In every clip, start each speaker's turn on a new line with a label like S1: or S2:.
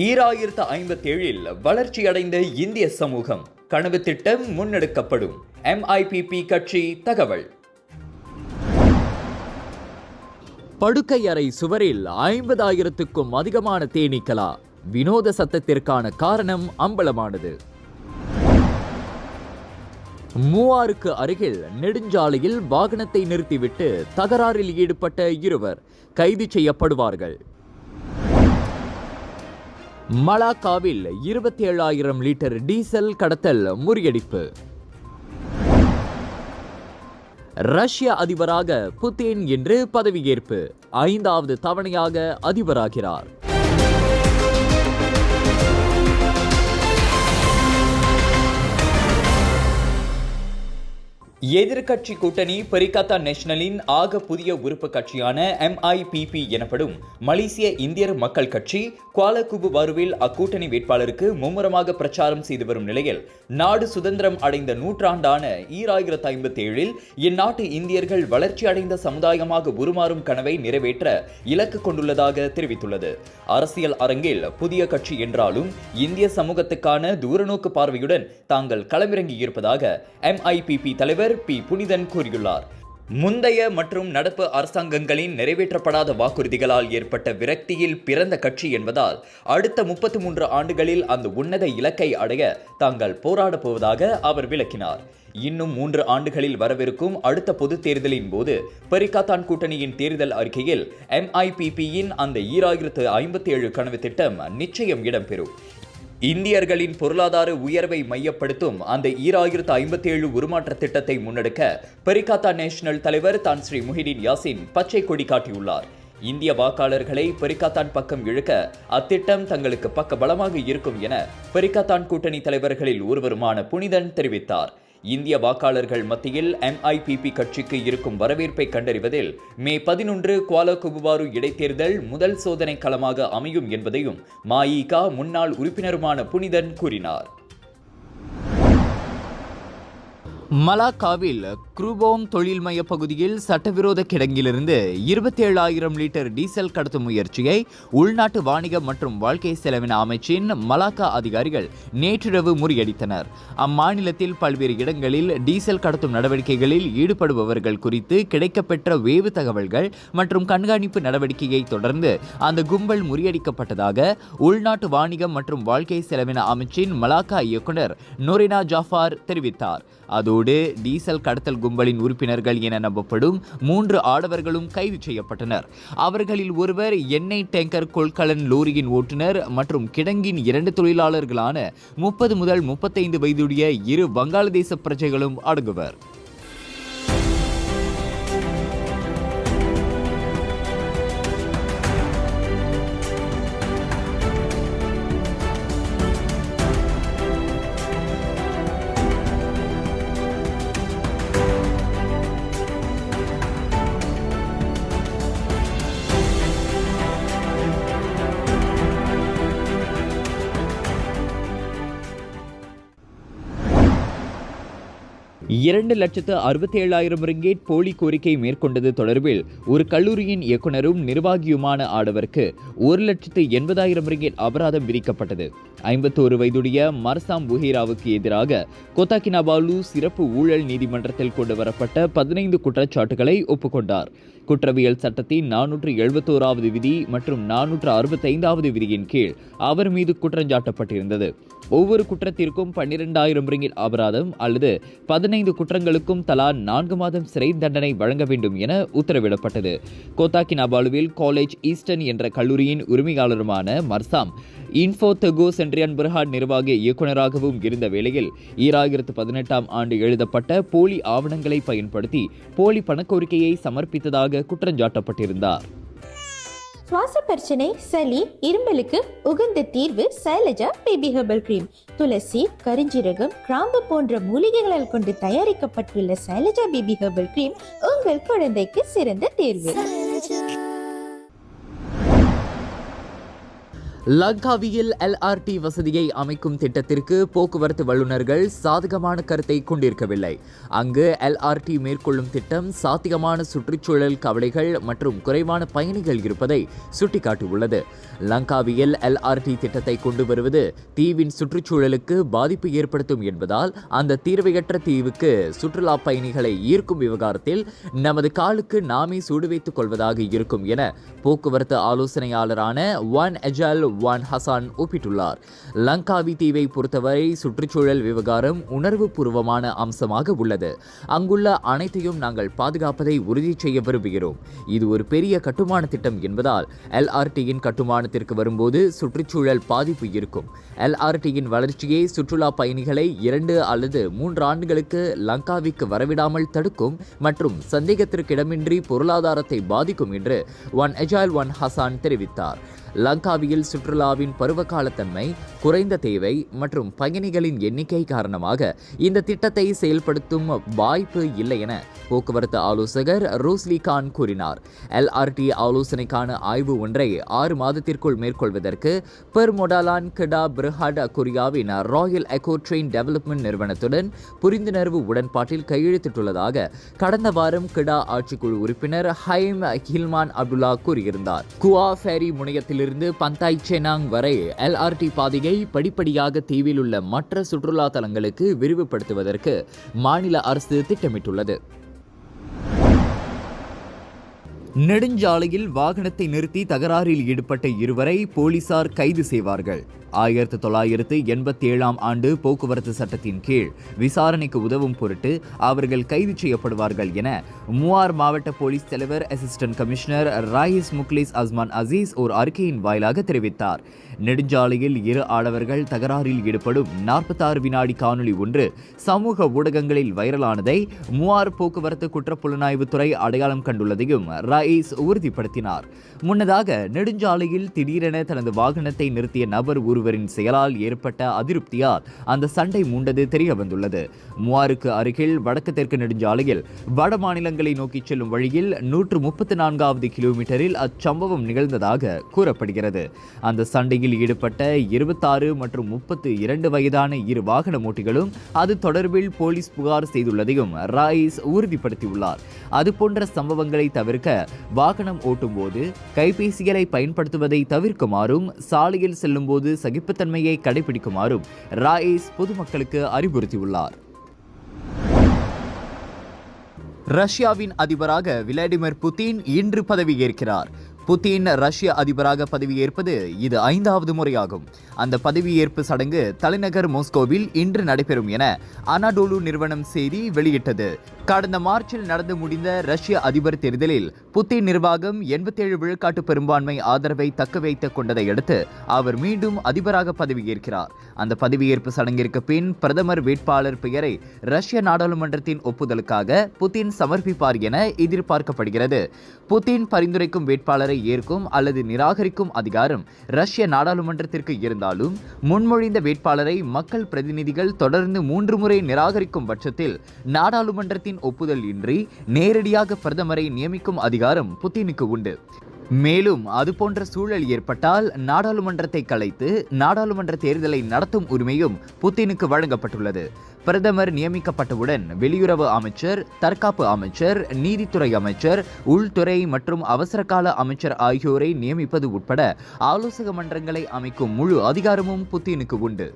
S1: ஈராயிரத்து ஐம்பத்தேழில் வளர்ச்சியடைந்த இந்திய சமூகம் கனவு திட்டம் முன்னெடுக்கப்படும். எம்ஐபிபி கட்சி தகவல். படுக்கை அறை சுவரில் ஐம்பதாயிரத்துக்கும் அதிகமான தேனீக்களா? வினோத சத்தத்திற்கான காரணம் அம்பலமானது. மூவாருக்கு அருகில் நெடுஞ்சாலையில் வாகனத்தை நிறுத்திவிட்டு தகராறில் ஈடுபட்ட இருவர் கைது செய்யப்படுவார்கள். மலாக்காவில் இருபத்தி ஏழாயிரம் லிட்டர் டீசல் கடத்தல் முறியடிப்பு. ரஷ்ய அதிபராக புதின் இன்று பதவியேற்பு. ஐந்தாவது தவணையாக அதிபராகிறார். எதிர்கட்சி கூட்டணி பெரிகாத்தா நேஷனலின் ஆக புதிய உறுப்பு கட்சியான எம்ஐபிபி எனப்படும் மலேசிய இந்தியர் மக்கள் கட்சி குவாலகுபு வருவில் அக்கூட்டணி வேட்பாளருக்கு மும்முரமாக பிரச்சாரம் செய்து வரும் நிலையில் நாடு சுதந்திரம் அடைந்த நூற்றாண்டான ஈராயிரத்து ஐம்பத்தி ஏழில் இந்நாட்டு இந்தியர்கள் வளர்ச்சி அடைந்த சமுதாயமாக உருமாறும் கனவை நிறைவேற்ற இலக்கு கொண்டுள்ளதாக தெரிவித்துள்ளது. அரசியல் அரங்கில் புதிய கட்சி என்றாலும் இந்திய சமூகத்துக்கான தூரநோக்கு பார்வையுடன் தாங்கள் களமிறங்கி இருப்பதாக எம்ஐபிபி தலைவர் தலைவர் பி. புனிதன் கூறியுள்ளார். முந்தைய மற்றும் நடப்பு அரசாங்கங்களின் நிறைவேற்றப்படாத வாக்குறுதிகளால் ஏற்பட்ட விரக்தியில் பிறந்த கட்சி என்பதால் அடுத்த முப்பத்தி மூன்று ஆண்டுகளில் அந்த உன்னத இலக்கை அடைய தாங்கள் போராடப் போவதாக அவர் விளக்கினார். இன்னும் மூன்று ஆண்டுகளில் வரவிருக்கும் அடுத்த பொதுத் தேர்தலின் போது பெரிகாத்தான் கூட்டணியின் தேர்தல் அறிக்கையில் எம்ஐபிபியின் அந்த ஈராயிரத்து ஐம்பத்தி ஏழு கனவு திட்டம் நிச்சயம் இடம்பெறும். இந்தியர்களின் பொருளாதார உயர்வை மையப்படுத்தும் அந்த ஈராயிரத்து ஐம்பத்தி ஏழு உருமாற்ற திட்டத்தை முன்னெடுக்க பெரிகாத்தா நேஷனல் தலைவர் தான் ஸ்ரீ முஹிடின் யாசின் பச்சை கொடி காட்டியுள்ளார். இந்திய வாக்காளர்களை பெரிகாத்தான் பக்கம் இழுக்க அத்திட்டம் தங்களுக்கு பக்க பலமாக இருக்கும் என பெரிகாத்தான் கூட்டணி தலைவர்களில் ஒருவருமான புனிதன் தெரிவித்தார். இந்திய வாக்காளர்கள் மத்தியில் எம்ஐபிபி கட்சிக்கு இருக்கும் வரவேற்பை கண்டறிவதில் மே பதினொன்று குவாலகுபுவாரு இடைத்தேர்தல் முதல் சோதனை களமாக அமையும் என்பதையும் மாயிகா முன்னாள் உறுப்பினருமான புனிதன் கூறினார். மலாக்காவில் குரூபோங் தொழில் மைய பகுதியில் சட்டவிரோத கிடங்கிலிருந்து இருபத்தி ஏழாயிரம் லிட்டர் டீசல் கடத்தும் முயற்சியை உள்நாட்டு வாணிகம் மற்றும் வாழ்க்கை செலவின அமைச்சின் மலாக்கா அதிகாரிகள் நேற்றிரவு முறியடித்தனர். அம்மாநிலத்தில் பல்வேறு இடங்களில் டீசல் கடத்தும் நடவடிக்கைகளில் ஈடுபடுபவர்கள் குறித்து கிடைக்கப்பெற்ற வேவு தகவல்கள் மற்றும் கண்காணிப்பு நடவடிக்கையை தொடர்ந்து அந்த கும்பல் முறியடிக்கப்பட்டதாக உள்நாட்டு வாணிகம் மற்றும் வாழ்க்கை செலவின அமைச்சின் மலாக்கா இயக்குனர் நொரினா ஜாஃபார் தெரிவித்தார். அதோடு டீசல் கடத்தல் கும்பலின் உறுப்பினர்கள் என நம்பப்படும் மூன்று ஆடவர்களும் கைது செய்யப்பட்டனர். அவர்களில் ஒருவர் எண்ணெய் டேங்கர் கொள்கலன் லோரியின் ஓட்டுநர் மற்றும் கிடங்கின் இரண்டு தொழிலாளர்களான முப்பது முதல் முப்பத்தைந்து வயதுடைய இரு வங்காளதேச பிரஜைகளும் அடங்குவர். இரண்டு லட்சத்து அறுபத்தி ஏழாயிரம் ரிங்கேட் போலி கோரிக்கை மேற்கொண்டது தொடர்பில் ஒரு கல்லூரியின் இயக்குனரும் நிர்வாகியுமான ஆடவருக்கு ஒரு லட்சத்து எண்பதாயிரம் ரிங்கேட் அபராதம் விதிக்கப்பட்டது. ஐம்பத்தோரு வயதுடைய மர்சாம் புஹேராவுக்கு எதிராக கொத்தாக்கினாபாலு சிறப்பு ஊழல் நீதிமன்றத்தில் கொண்டு வரப்பட்ட பதினைந்து குற்றச்சாட்டுகளை ஒப்புக்கொண்டார். குற்றவியல் சட்டத்தின் நானூற்று எழுபத்தோராவது விதி மற்றும் நானூற்று அறுபத்தைந்தாவது விதியின் கீழ் அவர் மீது குற்றஞ்சாட்டப்பட்டிருந்தது ஒவ்வொரு குற்றத்திற்கும் பன்னிரெண்டாயிரம் ரிங்கிட் அபராதம் அல்லது பதினைந்து குற்றங்களுக்கும் தலா நான்கு மாதம் சிறை தண்டனை வழங்க வேண்டும் என உத்தரவிடப்பட்டது. கோத்தாக்கினாபாலுவில் காலேஜ் ஈஸ்டர்ன் என்ற கல்லூரியின் உரிமையாளருமான மர்சாம் இன்ஃபோ தெகோ சென்ட்ரியான் புர்ஹான் நிர்வாக இயக்குநராகவும் இருந்த வேளையில் ஈராயிரத்து பதினெட்டாம் ஆண்டு எழுதப்பட்ட போலி ஆவணங்களை பயன்படுத்தி போலி பணக்கோரிக்கையை சமர்ப்பித்ததாக குற்றஞ்சாட்டப்பட்டிருந்தார்.
S2: சுவாச பிரச்சனை சளி இருமலுக்கு உகந்த தீர்வு சைலஜா பேபி ஹெர்பல் கிரீம். துளசி கரிஞ்சீரகம் கிராம்பு போன்ற மூலிகைகளால் கொண்டு தயாரிக்கப்பட்டுள்ள சைலஜா பேபி ஹெர்பல் கிரீம் உங்கள் குழந்தைக்கு சிறந்த தேர்வு.
S1: லங்காவியில் எல்ஆர்டி வசதியை அமைக்கும் திட்டத்திற்கு போக்குவரத்து வல்லுநர்கள் சாதகமான கருத்தை கொண்டிருக்கவில்லை. அங்கு எல்ஆர்டி மேற்கொள்ளும் திட்டம் சாத்தியமான சுற்றுச்சூழல் கவலைகள் மற்றும் குறைவான பயணிகள் இருப்பதை சுட்டிக்காட்டியுள்ளது. லங்காவியில் எல்ஆர்டி திட்டத்தை கொண்டு வருவது தீவின் சுற்றுச்சூழலுக்கு பாதிப்பு ஏற்படுத்தும் என்பதால் அந்த தீர்வையற்ற தீவுக்கு சுற்றுலா பயணிகளை ஈர்க்கும் விவகாரத்தில் நமது காலுக்கு நாமே சூடு வைத்துக் கொள்வதாக இருக்கும் என போக்குவரத்து ஆலோசனையாளரான ஒன் அஜல் ஒன் ஹசான் ஒப்பிட்டுள்ளார். லங்காவி தீவை பொறுத்தவரை சுற்றுச்சூழல் விவகாரம் உணர்வுபூர்வமான அம்சமாக உள்ளது. அங்குள்ள அனைத்தையும் நாங்கள் பாதுகாப்பதை உறுதி செய்ய விரும்புகிறோம். இது ஒரு பெரிய கட்டுமான திட்டம் என்பதால் எல்ஆர்டியின் கட்டுமானத்திற்கு வரும்போது சுற்றுச்சூழல் பாதிப்பு இருக்கும். எல்ஆர்டியின் வளர்ச்சியை சுற்றுலா பயணிகளை இரண்டு அல்லது மூன்று ஆண்டுகளுக்கு லங்காவிற்கு வரவிடாமல் தடுக்கும் மற்றும் சந்தேகத்திற்கிடமின்றி பொருளாதாரத்தை பாதிக்கும் என்று ஒன் எஜால் ஒன் ஹசான் தெரிவித்தார். லங்காவியில் சுற்றுலாவின் பருவகாலத்தன்மை குறைந்த தேவை மற்றும் பயணிகளின் எண்ணிக்கை காரணமாக இந்த திட்டத்தை செயல்படுத்தும் வாய்ப்பு இல்லை என போக்குவரத்து ஆலோசகர் ரூஸ்லி கான் கூறினார். எல்ஆர்டி ஆலோசனைக்கான ஆய்வு ஒன்றை ஆறு மாதத்திற்குள் மேற்கொள்வதற்கு பெர் மொடாலான் கிடா பிர்ஹாட் கொரியாவின் ராயல் எக்கோ ட்ரெயின் டெவலப்மெண்ட் நிறுவனத்துடன் புரிந்துணர்வு உடன்பாட்டில் கையெழுத்திட்டுள்ளதாக கடந்த வாரம் கிடா ஆட்சிக்குழு உறுப்பினர் ஹைம் ஹில்மான் அப்துல்லா கூறியிருந்தார். குவா ஃபேரி முனையத்தில் இருந்து பந்தாய் செனாங் வரை எல்ஆர்டி பாதையை படிப்படியாக தீவில் உள்ள மற்ற சுற்றுலா தலங்களுக்கு விரிவுபடுத்துவதற்கு மாநில அரசு திட்டமிட்டுள்ளது. நெடுஞ்சாலையில் வாகனத்தை நிறுத்தி தகராறில் ஈடுபட்ட இருவரை போலீசார் கைது செய்வார்கள். ஆயிரத்து தொள்ளாயிரத்து எண்பத்தி ஏழாம் ஆண்டு போக்குவரத்து சட்டத்தின் கீழ் விசாரணைக்கு உதவும் பொருட்டு அவர்கள் கைது செய்யப்படுவார்கள் என மூவார் மாவட்ட போலீஸ் தலைவர் assistant commissioner Raiz Mukhlis Azman Aziz ஒரு அறிக்கையின் வாயிலாக தெரிவித்தார். நெடுஞ்சாலையில் இரு ஆடவர்கள் தகராறில் ஈடுபடும் நாற்பத்தாறு வினாடி காணொளி ஒன்று சமூக ஊடகங்களில் வைரலானதை மூவார் போக்குவரத்து குற்றப்புலனாய்வுத்துறை அடையாளம் கண்டுள்ளதையும் ராயிஸ் உறுதிப்படுத்தினார். முன்னதாக நெடுஞ்சாலையில் திடீரென தனது வாகனத்தை நிறுத்திய நபர் ஒருவரின் செயலால் ஏற்பட்ட அதிருப்தியால் அந்த சண்டை மூண்டது தெரிய வந்துள்ளது மூவாருக்கு அருகில் வடக்கு தெற்கு நெடுஞ்சாலையில் வட மாநிலங்களை நோக்கி செல்லும் வழியில் நூற்று முப்பத்தி நான்காவது கிலோமீட்டரில் அச்சம்பவம் நிகழ்ந்ததாக கூறப்படுகிறது. அந்த சண்டையில் ஈடுபட்ட இருபத்தாறு மற்றும் முப்பத்து இரண்டு வயதான இரு வாகன ஓட்டிகளும் அது தொடர்பில் போலீஸ் புகார் செய்துள்ளதையும் ராயிஸ் உறுதிப்படுத்தியுள்ளார். அதுபோன்ற சம்பவங்களை தவிர்க்க வாகனம் ஓட்டும்போது கைபேசிகளை பயன்படுத்துவதை தவிர்க்குமாறும் சாலையில் செல்லும்போது சகிப்புத்தன்மையை கடைபிடிக்குமாறும் ராயிஸ் பொதுமக்களுக்கு அறிவுறுத்தியுள்ளார். ரஷ்யாவின் அதிபராக விளாடிமிர் புதின் இன்று பதவியேற்கிறார். புதின் ரஷ்ய அதிபராக பதவியேற்பது இது ஐந்தாவது முறையாகும். அந்த பதவியேற்பு சடங்கு தலைநகர் மோஸ்கோவில் இன்று நடைபெறும் என அனாடோலு நிறுவனம் செய்தி வெளியிட்டது. கடந்த மார்ச்சில் நடந்து முடிந்த ரஷ்ய அதிபர் தேர்தலில் புத்தின் நிர்வாகம் எண்பத்தேழு விழுக்காட்டு பெரும்பான்மை ஆதரவை தக்க வைத்துக் கொண்டதை அடுத்து அவர் மீண்டும் அதிபராக பதவியேற்கிறார். அந்த பதவியேற்பு சடங்கிற்கு பின் பிரதமர் வேட்பாளர் பெயரை ரஷ்ய நாடாளுமன்றத்தின் ஒப்புதலுக்காக புதின் சமர்ப்பிப்பார் என எதிர்பார்க்கப்படுகிறது. புதின் பரிந்துரைக்கும் வேட்பாளரை ஏற்கும் அல்லது நிராகரிக்கும் அதிகாரம் ரஷ்ய நாடாளுமன்றத்திற்கு இருந்தாலும் முன்மொழிந்த வேட்பாளரை மக்கள் பிரதிநிதிகள் தொடர்ந்து மூன்று முறை நிராகரிக்கும் பட்சத்தில் நாடாளுமன்றத்தின் ஒப்புதல் இன்றி நேரடியாக பிரதமரை நியமிக்கும் அதிகாரம் புத்தினுக்கு உண்டு. மேலும் அதுபோன்ற சூழல் ஏற்பட்டால் நாடாளுமன்றத்தை கலைத்து நாடாளுமன்ற தேர்தலை நடத்தும் உரிமையும் புத்தினுக்கு வழங்கப்பட்டுள்ளது. பிரதமர் நியமிக்கப்பட்டவுடன் வெளியுறவு அமைச்சர் தற்காப்பு அமைச்சர் நீதித்துறை அமைச்சர் உள்துறை மற்றும் அவசரகால அமைச்சர் ஆகியோரை நியமிப்பது உட்பட ஆலோசக மன்றங்களை அமைக்கும் முழு அதிகாரமும் புத்தினுக்கு உண்டு.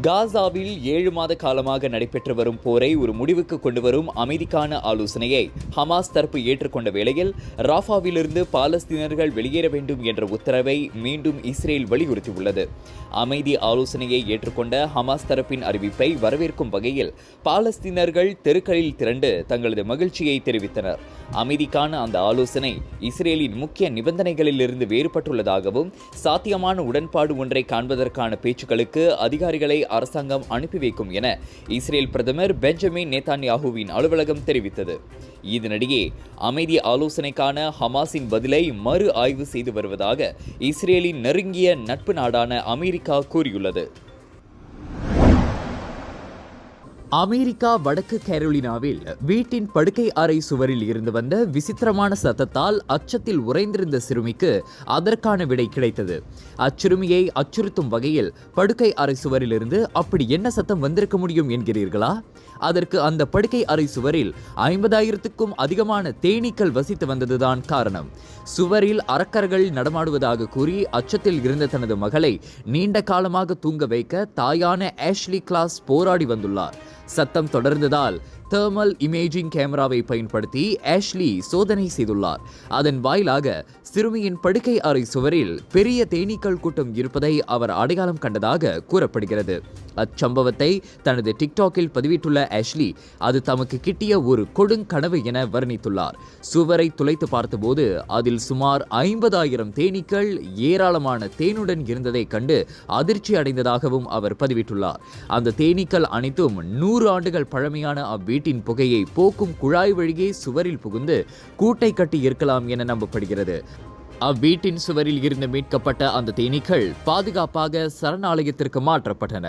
S1: காசாவில் ஏழு மாத காலமாக நடைபெற்று வரும் போரை ஒரு முடிவுக்கு கொண்டு வரும் அமைதிக்கான ஆலோசனையை ஹமாஸ் தரப்பு ஏற்றுக்கொண்ட வேளையில் ராஃபாவிலிருந்து பாலஸ்தீனர்கள் வெளியேற வேண்டும் என்ற உத்தரவை மீண்டும் இஸ்ரேல் வலியுறுத்தியுள்ளது. அமைதி ஆலோசனையை ஏற்றுக்கொண்ட ஹமாஸ் தரப்பின் அறிவிப்பை வரவேற்கும் வகையில் பாலஸ்தீனர்கள் தெருக்களில் திரண்டு தங்களது மகிழ்ச்சியை தெரிவித்தனர். அமைதிக்கான அந்த ஆலோசனை இஸ்ரேலின் முக்கிய நிபந்தனைகளிலிருந்து வேறுபட்டுள்ளதாகவும் சாத்தியமான உடன்பாடு ஒன்றை காண்பதற்கான பேச்சுக்களுக்கு அதிகாரிகளை அரசாங்கம் அனுப்பி வைக்கும் என இஸ்ரேல் பிரதமர் பெஞ்சமின் நேதான்யாகுவின் அலுவலகம் தெரிவித்தது. இதனிடையே அமைதி ஆலோசனைக்கான ஹமாஸின் பதிலை மறு ஆய்வு செய்து வருவதாக இஸ்ரேலின் நெருங்கிய நட்பு நாடான அமெரிக்கா கூறியுள்ளது. அமெரிக்கா வடக்கு கேரோலினாவில் வீட்டின் படுக்கை அறை சுவரில் இருந்து வந்த விசித்திரமான சத்தத்தால் அச்சத்தில் உறைந்திருந்த சிறுமிக்கு அதற்கான விடை கிடைத்தது. அச்சிறுமியை அச்சுறுத்தும் வகையில் படுக்கை அறை சுவரிலிருந்து அப்படி என்ன சத்தம் வந்திருக்க முடியும் என்கிறீர்களா? அதற்கு அந்த படுக்கை அறை சுவரில் ஐம்பதாயிரத்துக்கும் அதிகமான தேனீக்கள் வசித்து வந்ததுதான் காரணம். சுவரில் அரக்கர்கள் நடமாடுவதாக கூறி அச்சத்தில் இருந்த தனது மகளை நீண்ட காலமாக தூங்க வைக்க தாயான ஆஷ்லி கிளாஸ் போராடி வந்துள்ளார். சத்தம் தொடர்ந்ததால் தேர்மல் இமேஜிங் கேமராவை பயன்படுத்தி ஆஷ்லி சோதனை செய்துள்ளார். அதன் வாயிலாக சிறுமியின் படுக்கை அறை சுவரில் பெரிய தேனீக்கள் கூட்டம் இருப்பதை அவர் அடையாளம் கண்டதாக கூறப்படுகிறது. அச்சம்பவத்தை தனது டிக்டாக்கில் பதிவிட்டுள்ள ஆஷ்லி அது தமக்கு கிட்டிய ஒரு கொடுங்கனவு என வர்ணித்துள்ளார். சுவரை துளைத்து பார்த்தபோது அதில் சுமார் ஐம்பதாயிரம் தேனீக்கள் ஏராளமான தேனுடன் இருந்ததை கண்டு அதிர்ச்சி அடைந்ததாகவும் அவர் பதிவிட்டுள்ளார். அந்த தேனீக்கள் அனைத்தும் நூறு நூறு ஆண்டுகள் பழமையான அவ்வீட்டின் புகையை போக்கும் குழாய் வழியே சுவரில் புகுந்து கூட்டை கட்டி இருக்கலாம் என நம்பப்படுகிறது. அவ்வீட்டின் சுவரில் இருந்து மீட்கப்பட்ட அந்த தேனீக்கள் பாதுகாப்பாக சரணாலயத்திற்கு மாற்றப்பட்டன.